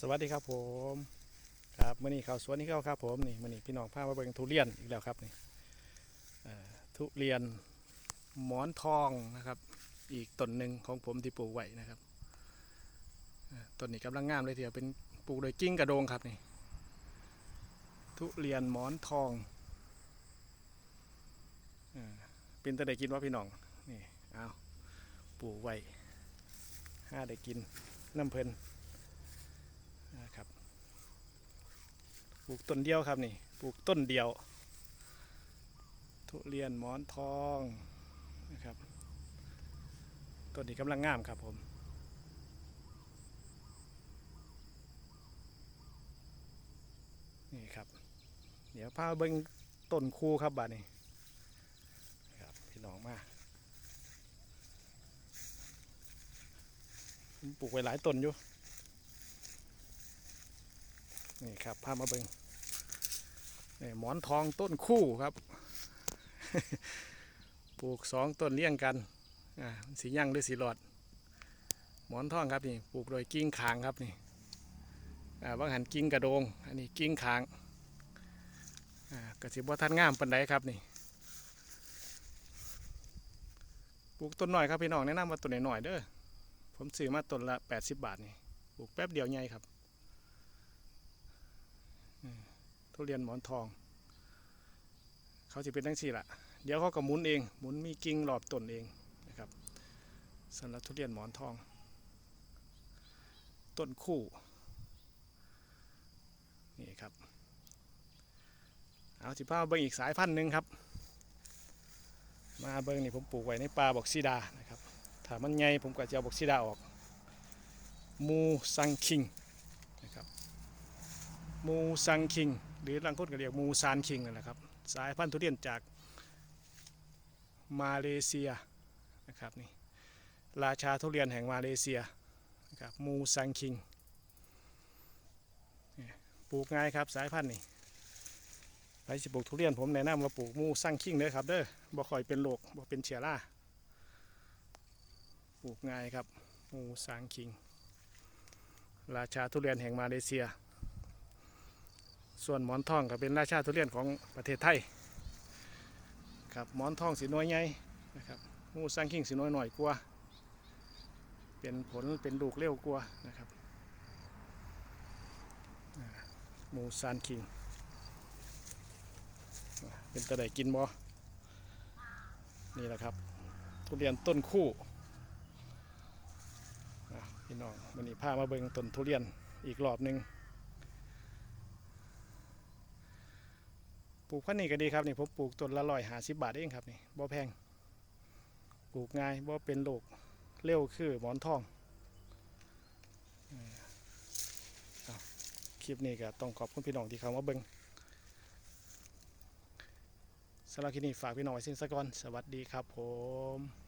สวัสดีครับผมครับมื่อนี้เขาวสวนนี่เขาครับผมนี่มื่อนี้พี่น้องพามาเบิ่งทุเรียนอีกแล้วครับนี่ทุเรียนหมอนทองนะครับ อีกต้นหนึ่งของผมที่ปลูกไว้นะครับต้นนี้กำลังงามเลยทีเดียวเป็นปลูกโดยกิ้งกระโดงครับนี่ทุเรียนหมอนทองอ่อเป็นตะได้กินว่าพี่น้องนี่เอาปลูกไว้ห้าได้กินน้ำเพลิน นะครับปลูกต้นเดียวครับนี่ปลูกต้นเดียว ทุเรียนหมอนทองนะครับต้นนี้กำลังงามครับผมนี่ครับ เดี๋ยวพาเบิ้งต้นคูครับบ้าดนี้ครับพี่น้องมาผมปลูกไว้หลายต้นอยู่ นี่ครับพามาเบิงนี่หมอนทองต้นคู่ครับ ปลูกสองต้นเลี้ยงกันอ่าสีย่างหรือสีหลอด หมอนทองครับนี่ปลูกโดยกิ้งคางครับนี่อ่าบางหันกิ้งกระโดง อันนี้กิ้งคางอ่ากระสิบว่าท่านงามปันไดครับนี่ปลูกต้นหน่อยครับพี่น้องแนะนำว่าต้นหน่อยๆเด้อผมซื้อมาต้นละ 80 บาทนี่ปลูกแป๊บเดียวใหญ่ครับ ทุเรียนหมอนทอง เขาจะเป็นทั้งสี่ละเดี๋ยวเขาก็หมุนเองหมุนมีกิ่งรอบต้นเองนะครับสำหรับทุเรียนหมอนทอง ต้นคู่นี่ครับเอาสิพ้าเบิ้งอีกสายพันธุ์หนึ่งครับ มาเบิ้งนี่ผมปลูกไว้ในป่าบอกซีดานะครับถ้ามันใหญ่ผมก็จะเอาบอกซีดาออกมูซังคิงนะครับมูซังคิง หรือลังคนก็เรียกมูซานคิงนั่นแหละครับสายพันธุ์ทุเรียนจากมาเลเซียนะครับนี่ราชาทุเรียนแห่งมาเลเซียนะครับมูซังคิงนี่ปลูกง่ายครับสายพันธุ์นี่ไปสิปลูกทุเรียนผมแนะนำว่าปลูกมูซังคิงเด้อครับเด้อบ่ค่อยเป็นโรคบ่เป็นเชื้อราปลูกง่ายครับมูซังคิง ราชาทุเรียนแห่งมาเลเซีย ส่วนหมอนทองก็เป็นราชาทุเรียนของประเทศไทยครับหมอนทองสีน้อยใหญ่นะครับงูสังคิงสีน้อยหน่อยกว่าเป็นผลเป็นลูกเร็วกว่านะครับหมูซานคิงเป็นตะไดกินบ่นี่แหละครับทุเรียนต้นคู่พี่น้องวันนี้พามาเบิ่งต้นทุเรียนอีกรอบหนึ่ง ปลูกพันธุ์นี่ก็ดีครับนี่ผมปลูกต้นละร้อยหาสิบบาทเองครับนี่บ่แพง ปลูกง่ายบ่เป็นโรคเร็วคือหมอนทองอคลิปนี้ก็ต้องขอบคุณพี่น้องที่เข้ามาเบิ่งสำหรับคลิปนี้ฝากพี่น้องไว้สิ้นสะก่อนสวัสดีครับผม